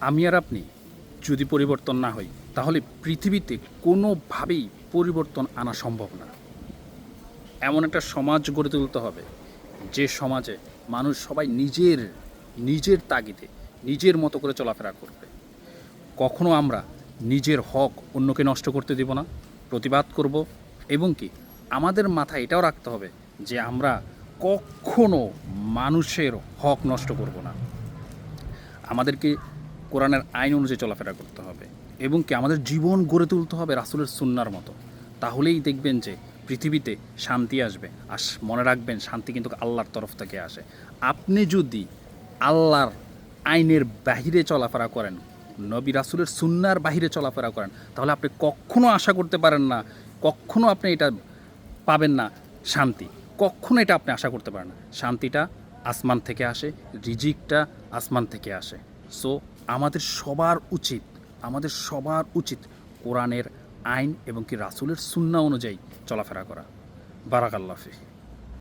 আমি আর আপনি যদি পরিবর্তন না হই, তাহলে পৃথিবীতে কোনোভাবেই পরিবর্তন আনা সম্ভব না। এমন একটা সমাজ গড়ে তুলতে হবে, যে সমাজে মানুষ সবাই নিজের নিজের তাগিদে, নিজের মতো করে চলাফেরা করবে। কখনো আমরা নিজের হক অন্যকে নষ্ট করতে দেব না, প্রতিবাদ করব, এবং কি আমাদের মাথায় এটাও রাখতে হবে যে আমরা কখনো মানুষের হক নষ্ট করব না। আমাদেরকে কোরআনের আইন অনুযায়ী চলাফেরা করতে হবে এবং কি আমাদের জীবন গড়ে তুলতে হবে রাসুলের সুন্নার মতো। তাহলেই দেখবেন যে পৃথিবীতে শান্তি আসবে। আর মনে রাখবেন, শান্তি কিন্তু আল্লাহর তরফ থেকে আসে। আপনি যদি আল্লাহর আইনের বাহিরে চলাফেরা করেন, নবী রাসুলের সুন্নার বাহিরে চলাফেরা করেন, তাহলে আপনি কখনো আশা করতে পারেন না, কখনো আপনি এটা পাবেন না শান্তি। কখনো এটা আপনি আশা করতে পারেন না। শান্তিটা আসমান থেকে আসে, রিজিকটা আসমান থেকে আসে। সো আমাদের সবার উচিত, আমাদের সবার উচিত কোরআনের আইন এবং কি রাসুলের সুন্না অনুযায়ী চলাফেরা করা। বারাকাল্লাফি